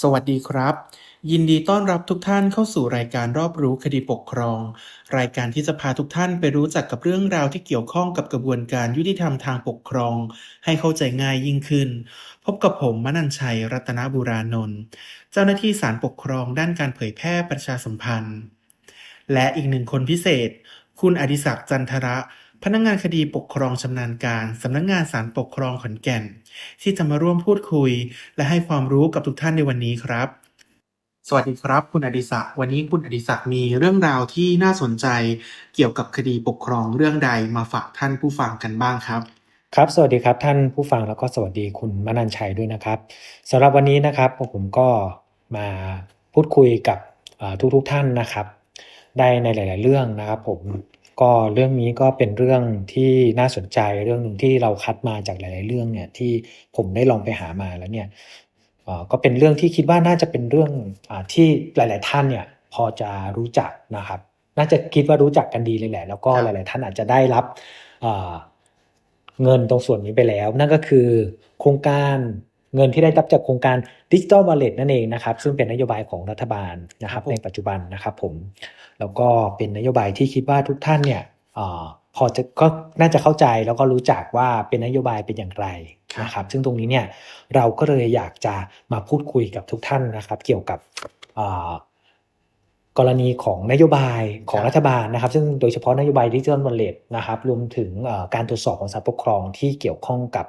สวัสดีครับ ยินดีต้อนรับทุกท่านเข้าสู่รายการรอบรู้คดีปกครอง รายการที่จะพาทุกท่านไปรู้จักกับเรื่องราวที่เกี่ยวข้องกับกระบวนการยุติธรรมทางปกครอง ให้เข้าใจง่ายยิ่งขึ้น พบกับผมมนัญชัยรัตนบุรานนท์เจ้าหน้าที่ศาลปกครองด้านการเผยแพร่ประชาสัมพันธ์ และอีกหนึ่งคนพิเศษ คุณอดิศักดิ์จันทระ พนักงานคดีปกครองชำนาญการสำนักงานศาลปกครองขอนแก่น ที่จะมาร่วมพูดคุย และให้ความรู้กับทุกท่านในวันนี้ครับ สวัสดีครับ คุณอดิศักดิ์วันนี้คุณอดิศักดิ์มีเรื่องราวที่น่าสนใจ เกี่ยวกับคดีปกครองเรื่องใดมาฝากท่านผู้ฟังกันบ้างครับครับ สวัสดีครับท่านผู้ฟังแล้วก็สวัสดีคุณมนันชัยด้วยนะครับสำหรับวันนี้นะครับผมก็มาพูดคุยกับทุกทุกๆท่านนะครับ ได้ในหลาย ๆ เรื่องนะครับ ผม ก็เรื่องนี้ก็เป็นเรื่องที่น่าสนใจเรื่องหนึ่งที่เราคัดมาจากหลาย ๆ เรื่องเนี่ยที่ผมได้ลองไปหามาแล้วเนี่ยเอ่อก็เป็นเรื่องที่คิดว่าน่าจะเป็นเรื่องอาที่หลาย ๆ ท่านเนี่ยพอจะรู้จักนะครับ น่าจะคิดว่ารู้จักกันดีเลยแหละ แล้วก็ครับหลาย ๆ ท่านอาจจะได้รับอ่าเงินตรงส่วนนี้ไปแล้ว นั่นก็คือโครงการ เงินที่ได้รับจากโครงการดิจิ t a ล w a l l e t นั่นเองนะครับ ซึ่งเป็นนโยบายของรัฐบาลนะครับในปัจจุบันนะครับผม แล้วก็เป็นนโยบายที่คิดว่าทุกท่านเนี่ยอาพอจะก็น่าจะเข้าใจแล้วก็รู้จักว่าเป็นนโยบายเป็นอย่างไรนะครับ ซึ่งตรงนี้เนี่ยเราก็เลยอยากจะมาพูดคุยกับทุกท่านนะครับ เกี่ยวกับอ่า กรณีของนโยบายของรัฐบาลนะครับ ซึ่งโดยเฉพาะนโยบายดิจิทัลวอลเล็ตนะครับรวมถึงเอ่อการตรวจสอบของศาลปกครองที่เกี่ยวข้องกับ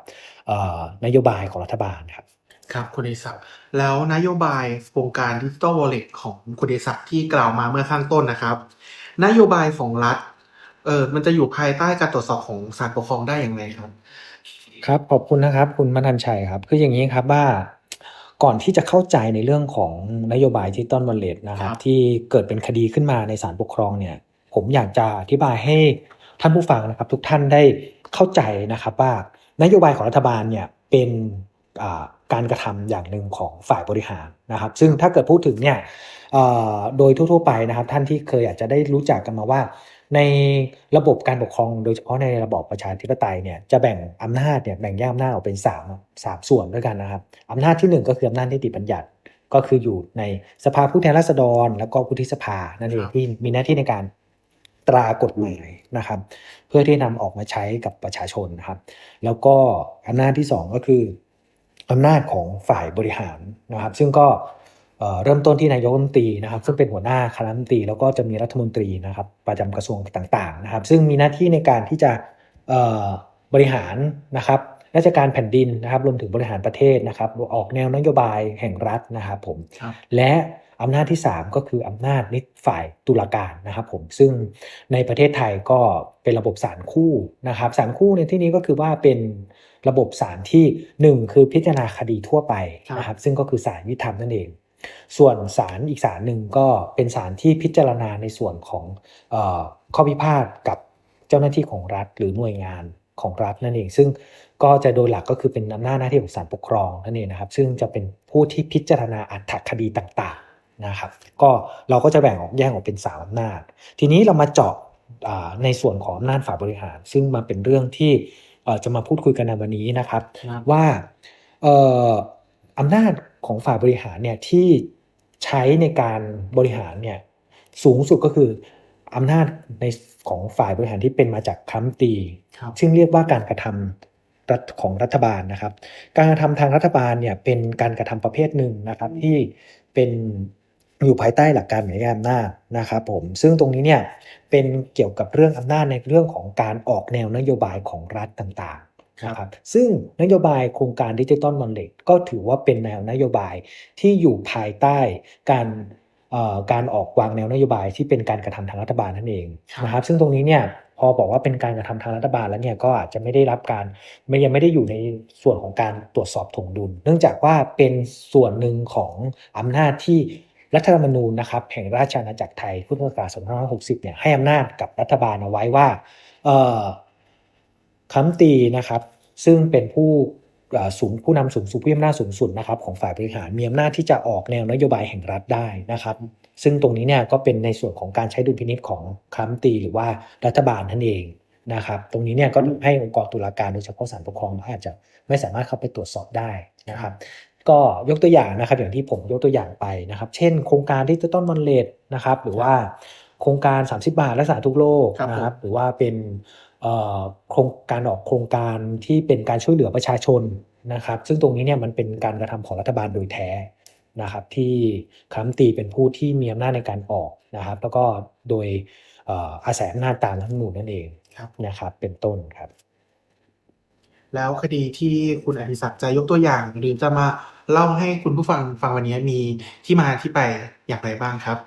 เอ่อนโยบายของรัฐบาลครับครับคุณอดิศักดิ์แล้วนโยบายโครงการดิจิ t a ลวอลเล็ตของคุณอดิศักดิ์ที่กล่าวมาเมื่อข้างต้นนะครับ นโยบายของรัฐเออมันจะอยู่ภายใต้การตรวจสอบของศาลปกครองได้อย่างไรครับ ครับขอบคุณนะครับ คุณมนันชัยครับ คืออย่างนี้ครับว่า ก่อนที่จะเข้าใจในเรื่องของนโยบายที่ต้นวันเลตนะครับครับ ที่เกิดเป็นคดีขึ้นมาในศาลปกครองเนี่ย ผมอยากจะอธิบายให้ท่านผู้ฟังนะครับ ทุกท่านได้เข้าใจนะครับว่านโยบายของรัฐบาลเนี่ยเป็นอ่าการกระทำอย่างหนึ่งของฝ่ายบริหารนะครับ ซึ่งถ้าเกิดพูดถึงเนี่ยเอ่อโดยทั่วๆไปนะครับ ท่านที่เคยอาจจะได้รู้จักกันมาว่า ในระบบการปกครองโดยเฉพาะในระบอบประชาธิปไตยเนี่ยจะแบ่งอำนาจเนี่ยแบ่งแยกอำนาจออกเป็น3 3ส่วนด้วยกันนะครับอำนาจที่ 1 ก็คืออำนาจนิติบัญญัติก็คืออยู่ในสภาผู้แทนราษฎร แล้วก็วุฒิสภานั่นเองครับที่มีหน้าที่ในการตรากฎหมายนะครับ เพื่อที่นำออกมาใช้กับประชาชนนะครับ แล้วก็อำนาจที่ 2 ก็คืออำนาจของฝ่ายบริหารนะครับ ซึ่งก็ เอ่อเริ่มต้นที่นายกรัฐมนตรีนะครับ ซึ่งเป็นหัวหน้าคณะรัฐมนตรีแล้วก็จะมีรัฐมนตรีนะครับ ประจำกระทรวงต่างๆนะครับ ซึ่งมีหน้าที่ในการที่จะเอ่อบริหารนะครับราชการแผ่นดินนะครับรวมถึงบริหารประเทศนะครับ ออกแนวนโยบายแห่งรัฐนะครับผมครับและอำนาจที่ 3 ก็คืออำนาจนิติฝ่ายตุลาการนะครับผมซึ่งในประเทศไทยก็เป็นระบบศาลคู่นะครับศาลคู่ในที่นี้ก็คือว่าเป็นระบบศาลที่ 1 คือพิจารณาคดีทั่วไปนะครับซึ่งก็คือศาลยุติธรรมนั่นเอง ส่วนศาลอีกศาลหนึ่งก็เป็นศาลที่พิจารณาในส่วนของเออข้อพิพาทกับเจ้าหน้าที่ของรัฐหรือหน่วยงานของรัฐนั่นเอง ซึ่งก็จะโดยหลักก็คือเป็นอำนาจหน้าที่ของศาลปกครองนั่นเองนะครับ ซึ่งจะเป็นผู้ที่พิจารณาอัตถคดีต่างๆนะครับ ก็เราก็จะแบ่งออกแยกออกเป็นสามอำนาจ ทีนี้เรามาเจาะอ่าในส่วนของอำนาจฝ่ายบริหาร ซึ่งมาเป็นเรื่องที่เอ่อจะมาพูดคุยกันในวันนี้นะครับครับว่าเอ่ออำนาจ ของฝ่ายบริหารเนี่ยที่ใช้ในการบริหารเนี่ยสูงสุดก็คืออำนาจในของฝ่ายบริหารที่เป็นมาจากคำตรีครับซึ่งเรียกว่าการกระทำรัฐของรัฐบาลนะครับ การกระทำทางรัฐบาลเนี่ยเป็นการกระทำประเภทหนึ่งนะครับ ที่เป็นอยู่ภายใต้หลักการแบ่งแยกอำนาจนะครับผมซึ่งตรงนี้เนี่ยเป็นเกี่ยวกับเรื่องอำนาจในเรื่องของการออกแนวนโยบายของรัฐต่างๆ นะครับซึ่งนโยบายโครงการดิจิตอลมอนเล็ก็ถือว่าเป็นแนวนโยบายที่อยู่ภายใต้การเอ่อการออกวางแนวนโยบายที่เป็นการกระทำทางรัฐบาลนั่นเองครับนะครับซึ่งตรงนี้เนี่ยพอบอกว่าเป็นการกระทำทางรัฐบาลแล้วเนี่ยก็อาจจะไม่ได้รับการไม่ยังไม่ได้อยู่ในส่วนของการตรวจสอบถวงดุล เนื่องจากว่าเป็นส่วนหนึ่งของอำนาจที่รัฐธรรมนูญนะครับแห่งราชอาณาจักรไทยพุทธศักราช2560เนี่ยให้อำนาจกับรัฐบาลเอาไว้ว่าเอ่อ คำตีนะครับ ซึ่งเป็นผู้เอ่อสูงผู้นำสูงสุดผู้มีอำนาจสูงสุดนะครับของฝ่ายบริหารมีอำนาจที่จะออกแนวนโยบายแห่งรัฐได้นะครับ ซึ่งตรงนี้เนี่ยก็เป็นในส่วนของการใช้ดุลพินิจของคลัมตีหรือว่ารัฐบาลนั่นเองนะครับ ตรงนี้เนี่ยก็ให้องค์กรตุลาการโดยเฉพาะศาลปกครองอาจจะไม่สามารถเข้าไปตรวจสอบได้นะครับ ก็ยกตัวอย่างนะครับอย่างที่ผมยกตัวอย่างไปนะครับ เช่น โครงการที่จะต้นวันเลดนะครับ หรือว่าโครงการ 30 บาทรักษาทุกโรคครับผมนะครับ หรือว่าเป็นเอ่อ โครงการออกโครงการที่เป็นการช่วยเหลือประชาชนนะครับ ซึ่งตรงนี้เนี่ยมันเป็นการกระทำของรัฐบาลโดยแท้นะครับที่คณะรัฐมนตรีเป็นผู้ที่มีอำนาจในการออกนะครับ แล้วก็โดยเอ่ออาศัยอำนาจตามรัฐธรรมนูญนั่นเองครับนะครับ เป็นต้นครับ แล้วคดีที่คุณอธิศักดิ์จะยกตัวอย่างหรือจะมาเล่าให้คุณผู้ฟังฟังวันนี้มีที่มาที่ไปอย่างไรบ้างครับ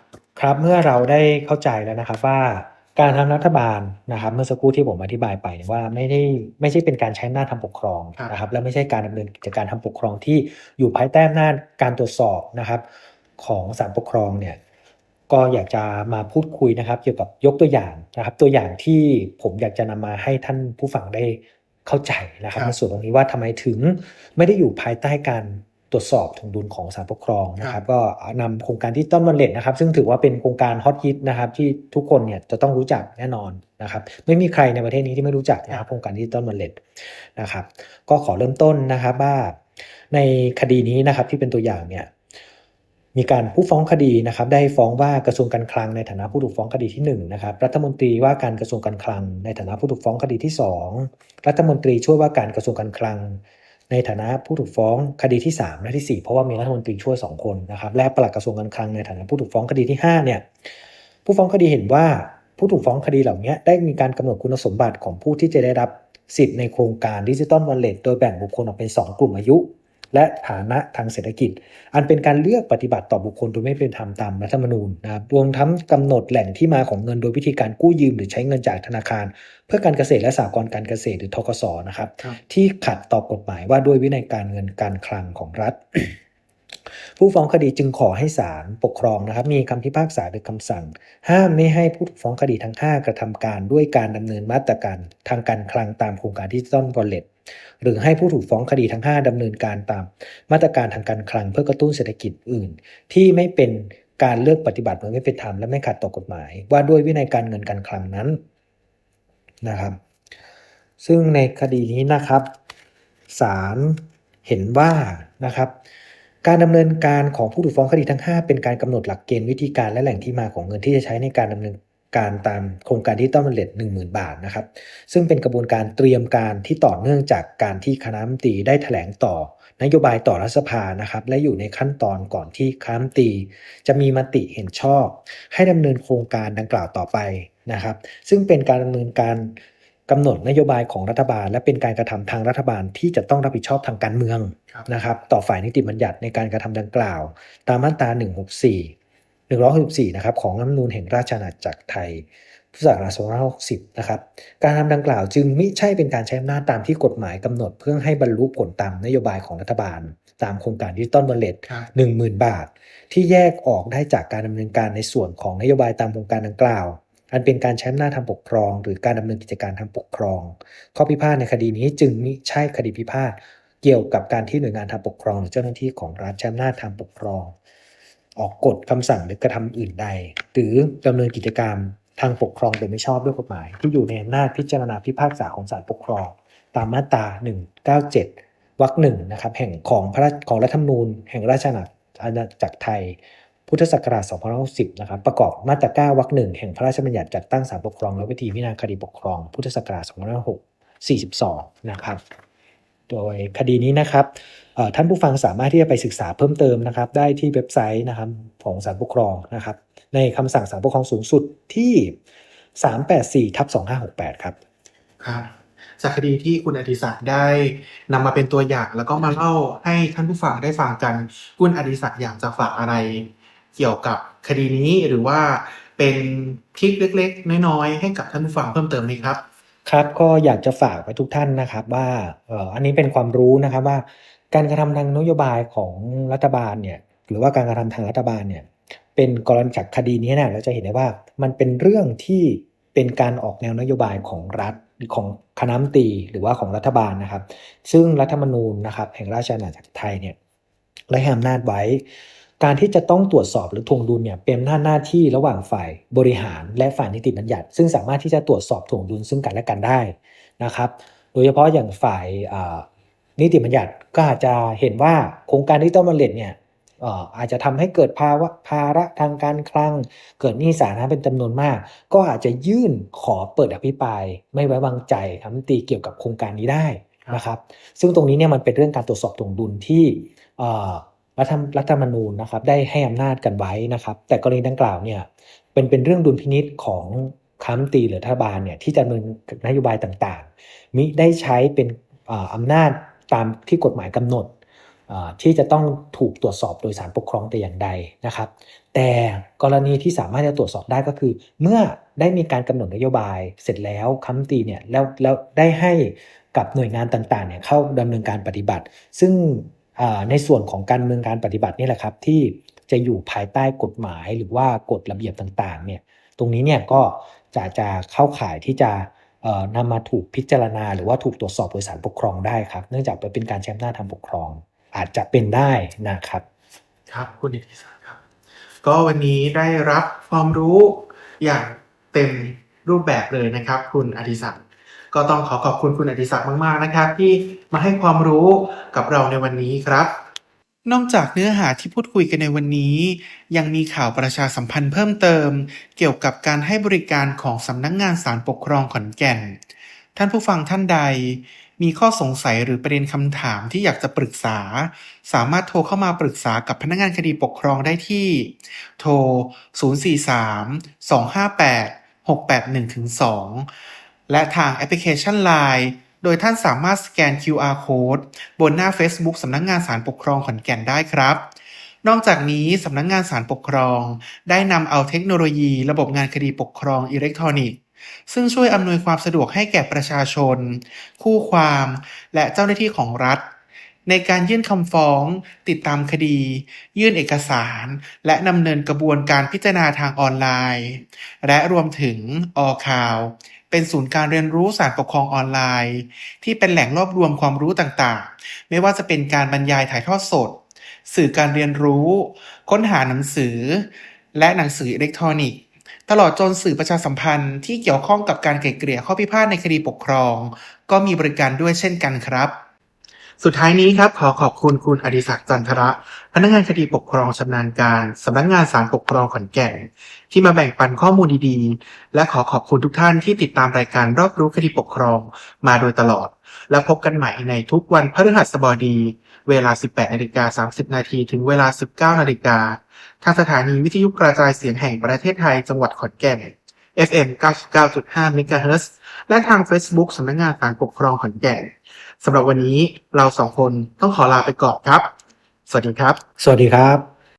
ครับเมื่อเราได้เข้าใจแล้วนะครับว่า การทำรัฐบาลนะครับเมื่อสักครู่ที่ผมอธิบายไปเนี่ยว่าไม่ได้ไม่ใช่เป็นการใช้อำนาจทำปกครองครับนะครับและไม่ใช่การดำเนินกิจการทำปกครองที่อยู่ภายใต้อำนาจการตรวจสอบนะครับของศาลปกครองเนี่ยก็อยากจะมาพูดคุยนะครับ เกี่ยวกับยกตัวอย่างนะครับ ตัวอย่างที่ผมอยากจะนำมาให้ท่านผู้ฟังได้เข้าใจนะครับครับในส่วนตรงนี้ว่าทำไมถึงไม่ได้อยู่ภายใต้การ ตรวจสอบถงดุลของศาลปกครองนะครับ ก็นำโครงการที่ต้นวันเล็ตนะครับ ซึ่งถือว่าเป็นโครงการฮอตฮิตนะครับ ที่ทุกคนเนี่ยจะต้องรู้จักแน่นอนนะครับ ไม่มีใครในประเทศนี้ที่ไม่รู้จักนะครับโครงการที่ต้นวันเล็ตนะครับ ก็ขอเริ่มต้นนะครับว่าในคดีนี้นะครับที่เป็นตัวอย่างเนี่ยมีการผู้ฟ้องคดีนะครับ ได้ฟ้องว่ากระทรวงการคลังในฐานะผู้ถูกฟ้องคดีที่หนึ่งนะครับรัฐมนตรีว่าการกระทรวงการคลัง ในฐานะผู้ถูกฟ้องคดีที่สองรัฐมนตรีช่วยว่าการกระทรวงการคลัง ในฐานะผู้ถูกฟ้องคดีที่ 3 และที่ 4 เพราะว่ามีรัฐมนตรีช่วย 2 คนนะครับและปลัดกระทรวงการคลังในฐานะผู้ถูกฟ้องคดีที่5เนี่ยผู้ฟ้องคดีเห็นว่าผู้ถูกฟ้องคดีเหล่านี้ได้มีการกำหนดคุณสมบัติของผู้ที่จะได้รับสิทธิ์ในโครงการดิจิตอลวอลเล็ตโดยแบ่งบุคคลออกเป็น 2 กลุ่มอายุ และฐานะทางเศรษฐกิจ อันเป็นการเลือกปฏิบัติต่อบุคคลโดยไม่เป็นธรรมตามรัฐธรรมนูญนะครับรวมทั้งกำหนดแหล่งที่มาของเงินโดยวิธีการกู้ยืมหรือใช้เงินจากธนาคาร เพื่อการเกษตรและสหกรณ์การเกษตรหรือทกสนะครับครับที่ขัดต่อกฎหมายว่าด้วยวินัยการเงินการคลังของรัฐ ผู้ฟ้องคดีจึงขอให้ศาลปกครองนะครับ มีคำพิพากษาหรือคำสั่ง ห้ามไม่ให้ผู้ถูกฟ้องคดีทั้ง 5 กระทำการด้วยการดำเนินมาตรการทางการคลังตามโครงการดิจิตอลวอลเล็ตหรือให้ผู้ถูกฟ้องคดีทั้ง 5ดำเนินการตาม มาตรการทางการคลังเพื่อกระตุ้นเศรษฐกิจอื่น ที่ไม่เป็นการเลือกปฏิบัติโดยไม่เป็นธรรมและไม่ขัดต่อกฎหมาย ว่าด้วยวินัยการเงินการคลังนั้นนะครับ ซึ่งในคดีนี้นะครับศาลเห็นว่านะครับ การดำเนินการของผู้ถูกฟ้องคดีทั้ง 5 เป็นการกำหนดหลักเกณฑ์วิธีการและแหล่งที่มาของเงินที่จะใช้ในการดำเนินการตามโครงการที่ต้องบรรเลต10,000บาทนะครับ ซึ่งเป็นกระบวนการเตรียมการที่ต่อเนื่องจากการที่คณะมนตรีได้แถลงต่อนโยบายต่อรัฐสภานะครับ และอยู่ในขั้นตอนก่อนที่คณะมนตรีจะมีมติเห็นชอบ ให้ดำเนินโครงการดังกล่าวต่อไปนะครับ ซึ่งเป็นการดำเนินการ กำหนดนโยบายของรัฐบาล และเป็นการกระทำทางรัฐบาลที่จะต้องรับผิดชอบทางการเมืองครับนะครับต่อฝ่ายนิติบัญญัติในการกระทำดังกล่าว ตามมาตรา 164 164นะครับของรัฐธรรมนูญแห่งราชอาณาจักรไทยพุทธศักราช2560นะครับการทำดังกล่าวจึงไม่ใช่เป็นการใช้อำนาจตามที่กฎหมายกำหนดเพื่อให้บรรลุผลตามนโยบายของรัฐบาล ตามโครงการดิจิตอลวอลเล็ตครับ10,000 บาท ที่แยกออกได้จากการดำเนินการในส่วนของนโยบายตามโครงการดังกล่าว อันเป็นการใช้อำนาจทางปกครอง หรือการดำเนินกิจการทางปกครอง ข้อพิพาทในคดีนี้จึงมิใช่คดีพิพาทเกี่ยวกับการที่หน่วยงานทางปกครองหรือเจ้าหน้าที่ของรัฐใช้อำนาจทางปกครอง ออกกฎคำสั่งหรือกระทำอื่นใด หรือดำเนินกิจกรรมทางปกครองโดยไม่ชอบด้วยกฎหมาย ที่อยู่ในอำนาจพิจารณาพิพากษาของศาลปกครอง ตามมาตรา 197วรรคหนึ่งนะครับแห่งของพระของรัฐธรรมนูญ แห่งราชอาณาจักรไทย พุทธศักราช2560นะครับประกอบมาตรา9วรรคหนึ่งแห่งพระราชบัญญัติจัดตั้งศาลปกครองและวิธีพิจารณาคดีปกครอง พุทธศักราช2542นะครับโดยคดีนี้นะครับท่านผู้ฟังสามารถที่จะไปศึกษาเพิ่มเติมนะครับ ได้ที่เว็บไซต์นะครับของศาลปกครองนะครับ ในคำสั่งศาลปกครองสูงสุดที่ 384ทับ2568 ครับครับจากคดีที่คุณอดิศักดิ์ได้นำมาเป็นตัวอย่าง แล้วก็มาเล่าให้ท่านผู้ฟังได้ฟังกัน คุณอดิศักดิ์อยากจะฝากอะไร เกี่ยวกับคดีนี้หรือว่าเป็นทริคเล็ก ๆ น้อยๆ ให้กับท่านผู้ฟังเพิ่มเติมไหมครับครับก็อยากจะฝากไปทุกท่านนะครับ ว่าเอ่ออันนี้เป็นความรู้นะครับว่า การกระทำทางนโยบายของรัฐบาลเนี่ยหรือว่าการกระทำทางรัฐบาลเนี่ยเป็นกรณีจากคดีนี้นี่ยเราจะเห็นได้ว่ามันเป็นเรื่องที่เป็นการออกแนวนโยบายของรัฐของคณะมนตรีหรือว่าของรัฐบาลนะครับ ซึ่งรัฐธรรมนูญนะครับ แห่งราชอาณาจักรไทยเนี่ยได้ให้อำนาจไว้ การที่จะต้องตรวจสอบหรือทวงดุลเนี่ยเป็นอำนาหน้าที่ระหว่างฝ่ายบริหารและฝ่ายนิติบัญญัติ ซึ่งสามารถที่จะตรวจสอบทวงดุลซึ่งกันและกันได้นะครับ โดยเฉพาะอย่างฝ่ายนิติบัญญัติก็อาจจะเห็นว่าโครงการดิจิตอลวอลเล็ตเนี่ยอาจจะทำให้เกิดภาวะภาระทางการคลัง เกิดหนี้สาธารณะเป็นจำนวนมาก ก็อาจจะยื่นขอเปิดอภิปราย ไม่ไว้วางใจคำตีเกี่ยวกับโครงการนี้ได้นะครับ ซึ่งตรงนี้เนี่ยมันเป็นเรื่องการตรวจสอบตรงดุลที่ รัฐธรรมรัฐธรรมนูญนะครับได้ให้อำนาจกันไว้นะครับ แต่กรณีดังกล่าวเนี่ยเป็นเป็นเรื่องดุลพินิษของคำตีหรือรัฐบาลเนี่ยที่จะดำเนินนโยบายต่างๆ มิได้ใช้เป็นอ่ออำนาจตามที่กฎหมายกำหนดอ่อที่จะต้องถูกตรวจสอบโดยศาลปกครองแต่อย่างใดนะครับ แต่กรณีที่สามารถจะตรวจสอบได้ก็คือ เมื่อได้มีการกำหนดนโยบายเสร็จแล้วคำตีเนี่ยแล้วแล้วได้ให้กับหน่วยงานต่างๆเนี่ยเข้าดำเนินการปฏิบัติ ซึ่ง ในส่วนของการดำเนินการปฏิบัตินี่แหละครับที่จะอยู่ภายใต้กฎหมายหรือว่ากฎระเบียบต่างๆเนี่ยตรงนี้เนี่ยก็จะจะเข้าข่ายที่จะนำมาถูกพิจารณา หรือว่าถูกตรวจสอบโดยศาลปกครองได้ครับ เนื่องจากเป็นการใช้อำนาจทางปกครอง อาจจะเป็นได้นะครับ ครับคุณอิทธิศักดิ์ครับก็วันนี้ได้รับความรู้อย่างเต็มรูปแบบเลยนะครับ คุณอดิศักดิ์ ก็ต้องขอขอบคุณคุณอดิศักดิ์มาก ๆ นะครับ ที่มาให้ความรู้กับเราในวันนี้ครับนอกจากเนื้อหาที่พูดคุยกันในวันนี้ ยังมีข่าวประชาสัมพันธ์เพิ่มเติม เกี่ยวกับการให้บริการของสำนักงงานศาลปกครองขอนแก่น ท่านผู้ฟังท่านใด มีข้อสงสัยหรือประเด็นคำถามที่อยากจะปรึกษา สามารถโทรเข้ามาปรึกษากับพนักงานคดีปกครองได้ที่ โทร 043 258 681-2 และทางแอปพลิเคชัน Line โดยท่านสามารถสแกน QR Code บนหน้า Facebook สำนักงงานศาลปกครองขอนแก่นได้ครับ นอกจากนี้สำนักงงานศาลปกครอง ได้นำเอาเทคโนโลยีระบบงานคดีปกครองอิเล็กทรอนิกส์ซึ่งช่วยอำนวยความสะดวกให้แก่ประชาชน คู่ความ และเจ้าหน้าที่ของรัฐ ในการยื่นคำฟ้อง ติดตามคดี ยื่นเอกสาร และดำเนินกระบวนการพิจารณาทางออนไลน์ และรวมถึงออข่าว เป็นศูนย์การเรียนรู้ศาลปกครองออนไลน์ ที่เป็นแหล่งรวบรวมความรู้ต่างๆ ไม่ว่าจะเป็นการบรรยายถ่ายทอดสด สื่อการเรียนรู้ ค้นหาหนังสือ และหนังสืออิเล็กทรอนิกส์ ตลอดจนสื่อประชาสัมพันธ์ที่เกี่ยวข้องกับการไกล่เกลี่ยข้อพิพาทในคดีปกครอง ก็มีบริการด้วยเช่นกันครับ สุดท้ายนี้ครับขอขอบคุณคุณอดิศักดิ์จันทระ พนักงานคดีปกครองชำนาญการสำนักงานศาลปกครองขอนแก่นที่มาแบ่งปันข้อมูลดีๆ และขอขอบคุณทุกท่านที่ติดตามรายการรอบรู้คดีปกครองมาโดยตลอด และพบกันใหม่ในทุกวันพฤหัสบดี เวลา 18นาฬิกา30นาทีถึงเวลา 19นาฬิกาทางสถานีวิทยุกระจายเสียงแห่งประเทศไทยจังหวัดขอนแก่น FM 99.5 MHz และทาง Facebook สำนักงานศาลปกครองขอนแก่น สำหรับวันนี้เราสองคนต้องขอลาไปก่อนครับ สวัสดีครับ สวัสดีครับ